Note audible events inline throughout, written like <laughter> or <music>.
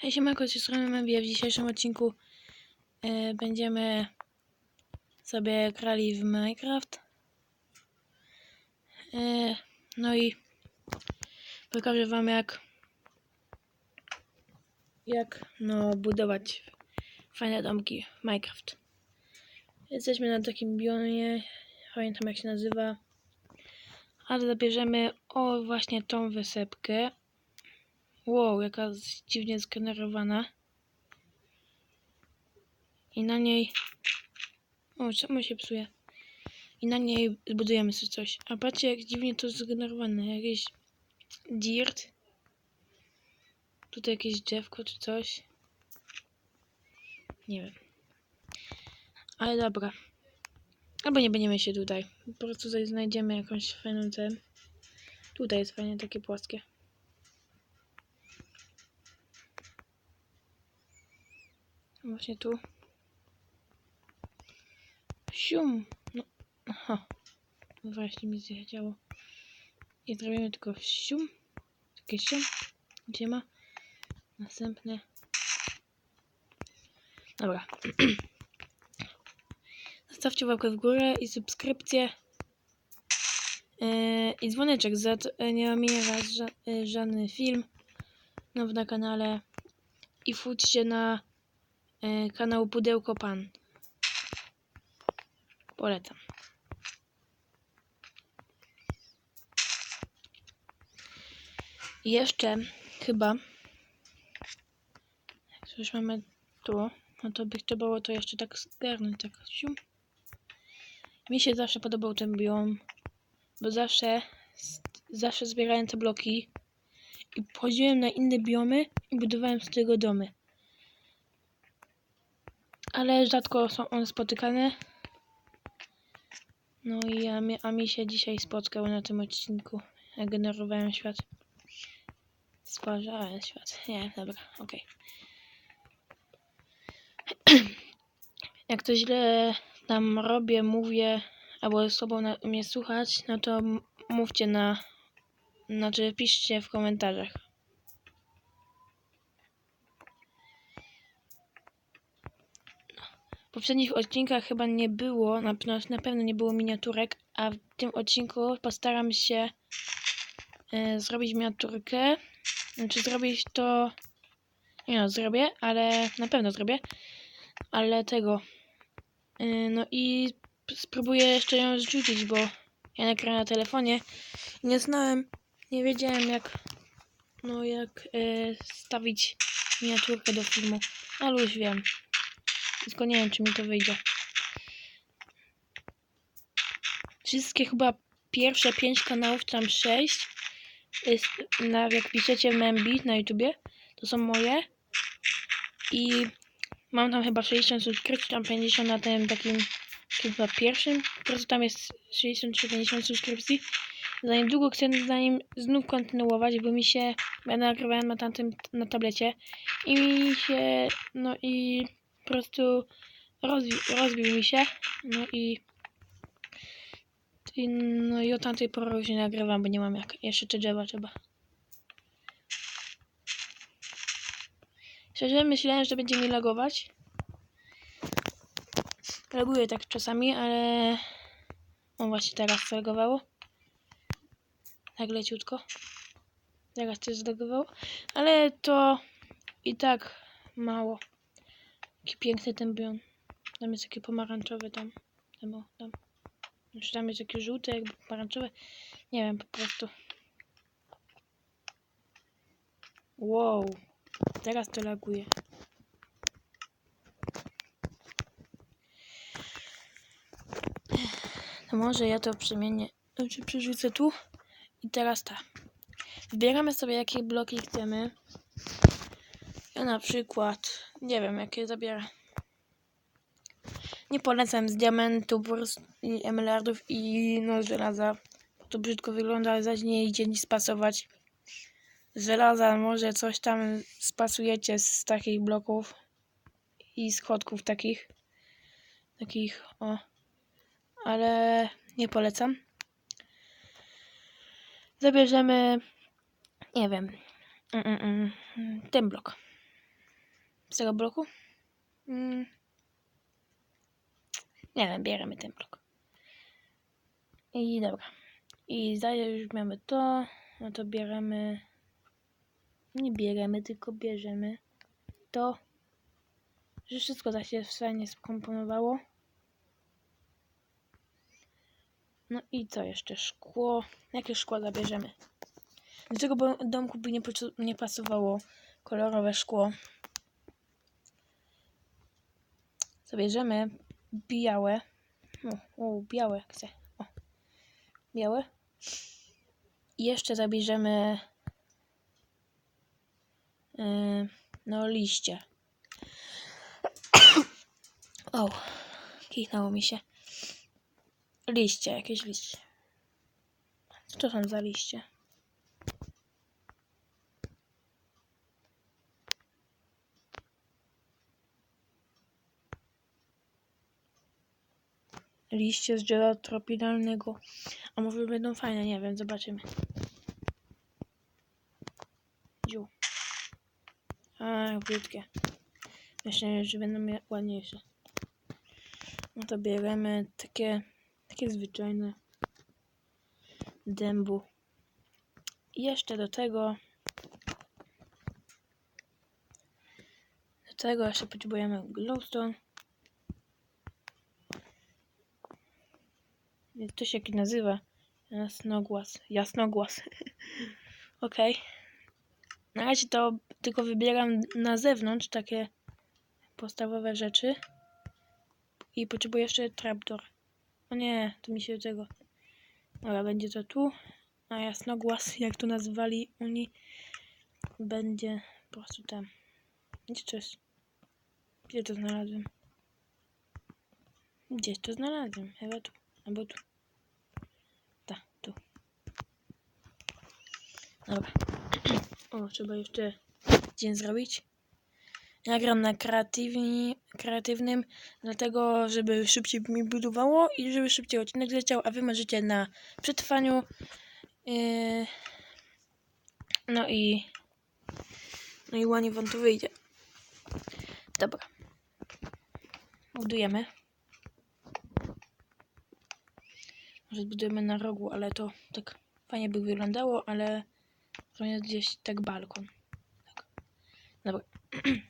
Hej, siemanko, z tej strony. W dzisiejszym odcinku e, będziemy sobie grali w Minecraft. E, no i pokażę wam jak jak no budować fajne domki w Minecraft. Jesteśmy na takim biomie, pamiętam jak się nazywa. Ale zabierzemy o właśnie tą wysepkę. Wow, jaka dziwnie zgenerowana. I na niej... O, czemu się psuje? I na niej zbudujemy sobie coś. A patrzcie, jak dziwnie to zgenerowane. Jakieś dirt. Tutaj jakieś drzewko czy coś. Nie wiem. Ale dobra. Albo nie będziemy się tutaj. Po prostu tutaj znajdziemy jakąś fajną cenę. Tutaj jest fajnie takie płaskie. Właśnie tu. Sium. No. Aha. No Właśnie mi zjechało. I zrobimy tylko sium. Takie sium. Gdzie ma? Następne. Dobra. <clears throat> Zostawcie łapkę w górę i subskrypcję. Yy, I dzwoneczek, za to e, nie ominie was ża e, żadny film nowy na kanale. I wchodźcie na kanał Pudełko Pan. Polecam. I jeszcze chyba, jak mamy tu, no to by trzeba było to jeszcze tak zgarnąć, tak. Mi się zawsze podobał ten biom, bo zawsze, zawsze zbierałem te bloki i chodziłem na inne biomy i budowałem z tego domy ale rzadko są one spotykane. No i a mi, a mi się dzisiaj spotkał na tym odcinku. Generowałem świat. Stwarzałem świat. Nie, dobra, okej. <clears throat> Jak to źle tam robię, mówię, albo słabo na mnie słuchać, no to mówcie na... Znaczy, piszcie w komentarzach. W poprzednich odcinkach chyba nie było, na, na, pewno nie było miniaturek, a w tym odcinku postaram się e, zrobić miniaturkę. Znaczy zrobić to... Nie no, zrobię, ale na pewno zrobię. Ale tego... E, no i spróbuję jeszcze ją zrzucić, bo ja nagrałem na telefonie. Nie znałem, nie wiedziałem jak... No jak e, stawić miniaturkę do filmu. Ale już wiem. Tylko nie wiem, czy mi to wyjdzie. Wszystkie chyba pierwsze pięć kanałów, czy tam sześć, jest, na, jak piszecie Membi na YouTubie, to są moje. I mam tam chyba 60 subskrypcji, tam 50 na tym takim, chyba pierwszym. Po prostu tam jest 60 czy 50 subskrypcji. Za niedługo chcę za nim znów kontynuować, bo mi się, ja nagrywałem na tamtym, na tablecie i mi się, no i po prostu rozbi rozbił mi się. No i, i no i od tamtej już nie nagrywam, bo nie mam jak. Jeszcze te drzewa trzeba. Szczerze myślałem, że będzie mi lagować. Laguje tak czasami, ale o właśnie teraz zlagowało. Tak leciutko. Teraz też zlagowało. Ale to i tak mało. Jaki piękny ten bion. Tam jest takie pomarańczowe tam. Tam, o, tam. Znaczy tam jest takie żółte, jakby pomarańczowe. Nie wiem, po prostu. Wow. Teraz to laguje. To może ja to przemienię. Znaczy przerzucę tu. I teraz tak. Wybieramy sobie jakie bloki chcemy. Ja na przykład, nie wiem jakie zabiorę. Nie polecam z diamentu i emeraldów i no żelaza. To brzydko wygląda, ale zaś nie idzie nic spasować. Z żelaza może coś tam spasujecie z takich bloków i schodków takich. Takich, o. Ale nie polecam. Zabierzemy, nie wiem, mm, mm, mm, ten blok. Z tego bloku? Mm. Nie wiem, bierzemy ten blok. I dobra. I dalej już mamy to. No to bierzemy. Nie bierzemy, tylko bierzemy to. Że wszystko tak się fajnie skomponowało. No i co jeszcze? Szkło. Jakie szkło zabierzemy? Bo- domku by nie, nie pasowało kolorowe szkło. Zabierzemy białe. O, o białe chcę. O. Białe. I jeszcze zabierzemy yy, no liście. O, kichnęło mi się. Liście, jakieś liście. Co są za liście? Liście z drzewa tropidalnego. A może będą fajne, nie wiem, zobaczymy. Dziu. A, brzydkie. Myślę, że będą ładniejsze. No to bierzemy takie, takie zwyczajne dębu. I jeszcze do tego do tego jeszcze potrzebujemy glowstone. To się jak nazywa? Jasnogłas. Jasnogłas. <laughs> Okej. Na razie to tylko wybieram na zewnątrz takie podstawowe rzeczy. I potrzebuję jeszcze trapdoor. O nie, to mi się tego. Dobra, będzie to tu. A jasnogłas, jak to nazwali oni, będzie po prostu tam. Gdzie to jest? Gdzie to znalazłem? Gdzieś to znalazłem. Chyba tu. Albo tu. Tak, tu. Dobra. <clears throat> O, trzeba jeszcze dzień zrobić. Ja gram na kreatywni, kreatywnym, dlatego żeby szybciej mi budowało i żeby szybciej odcinek leciał, a wy możecie na przetrwaniu. Yy, no i no i ładnie wam to wyjdzie. Dobra. Budujemy. Może zbudujemy na rogu, ale to tak fajnie by wyglądało, ale to jest gdzieś tak balkon. Tak. Dobra. <clears throat>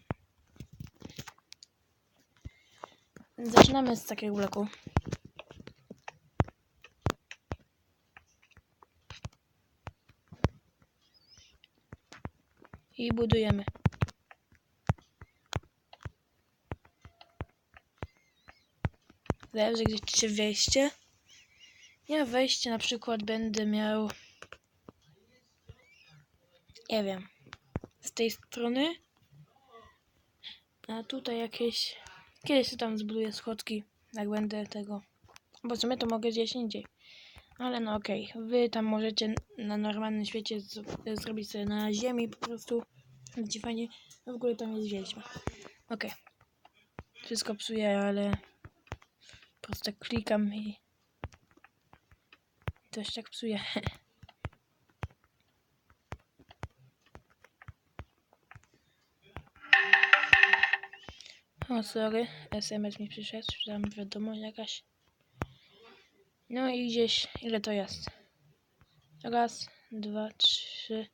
Zaczynamy z takiego bloku. I budujemy. Zależy gdzie chcecie wejście. Ja wejście na przykład będę miał. Nie wiem. Z tej strony. A tutaj jakieś. Kiedyś tam zbuduję schodki. Jak będę tego. Bo w sumie to mogę gdzieś indziej. Ale no okej. Wy tam możecie na normalnym świecie zrobić sobie na ziemi po prostu. Będzie fajnie. W ogóle tam jest wiedźma. Okej. Wszystko psuję, ale po prostu tak klikam i Coś tak psuje. <laughs> O, sorry. SMS mi przyszedł, tam wiadomość jakaś. No i gdzieś, ile to jest? Raz, dwa, trzy,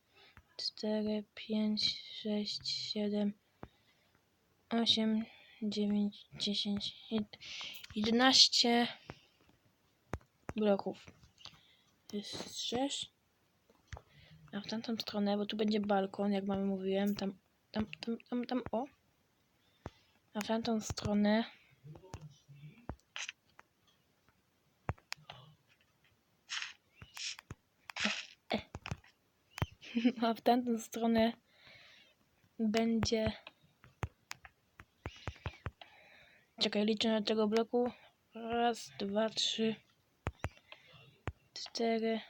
cztery, pięć, sześć, siedem, osiem, dziewięć, dziesięć, jed- jedenaście bloków. Jest sześć. A w tamtą stronę, bo tu będzie balkon, jak mamy mówiłem, tam, tam, tam, tam, tam, o. A w tamtą stronę. A w tamtą stronę będzie. Czekaj, liczę na tego bloku. Raz, dwa, trzy, cztery,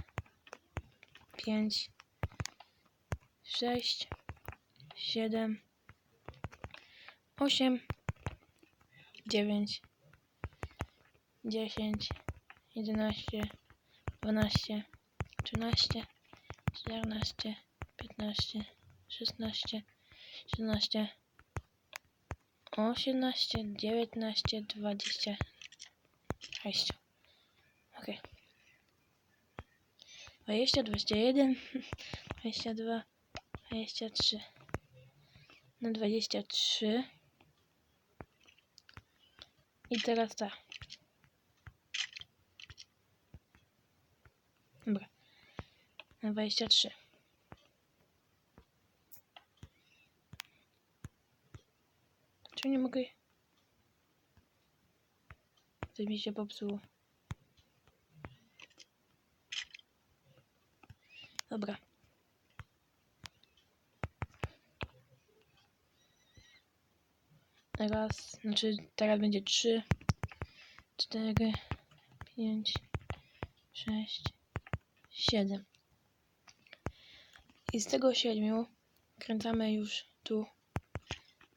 pięć, sześć, siedem, osiem, dziewięć, dziesięć, jedenaście, dwanaście, trzynaście, czternaście, piętnaście, szesnaście, siedemnaście, osiemnaście, dziewiętnaście, dwadzieścia sześć. Okej. Okay. 20, 21, 22, 23. No 23. I teraz tak. Dobra. Na 23. Czemu nie mogę? Coś mi się popsuło. Dobra. Raz, znaczy teraz będzie trzy, cztery, pięć, sześć, siedem. I z tego siedmiu kręcamy już tu.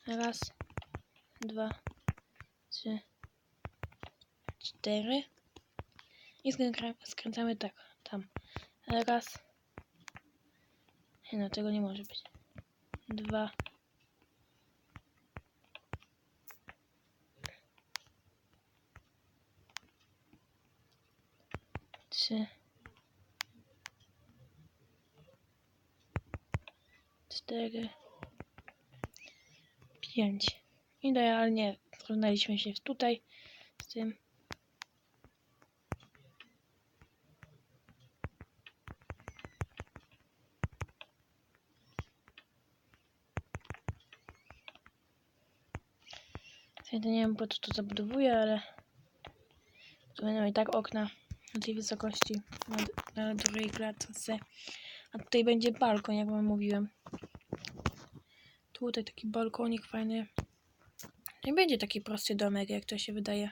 Raz, dwa, trzy, cztery. I skrę- skręcamy tak, tam. Raz. Nie no, tego nie może być. Dwa. Trzy. cztery, pięć. Idealnie zrównaliśmy się tutaj z tym. Ja to nie wiem po co to zabudowuję, ale tu będą i tak okna na tej wysokości, na, na drugiej klatce. A tutaj będzie balkon, jak wam mówiłem. Tutaj taki balkonik fajny. Nie będzie taki prosty domek, jak to się wydaje.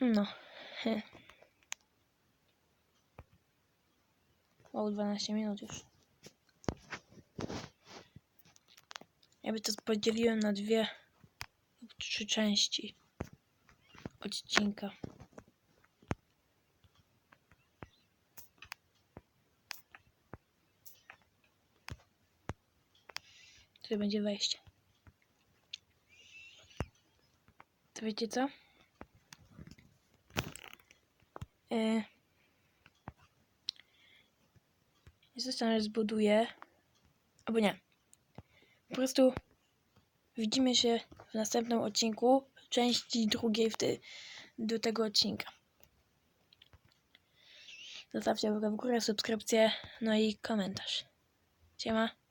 No. <laughs> O, 12 minut już. Ja by to podzieliłem na dwie lub trzy części odcinka. Tutaj będzie wejście. To wiecie co? Yy, Zostanę zbuduję. Albo nie. Po prostu widzimy się w następnym odcinku, części drugiej w do tego odcinka. Zostawcie w górę, subskrypcję, no i komentarz. Siema.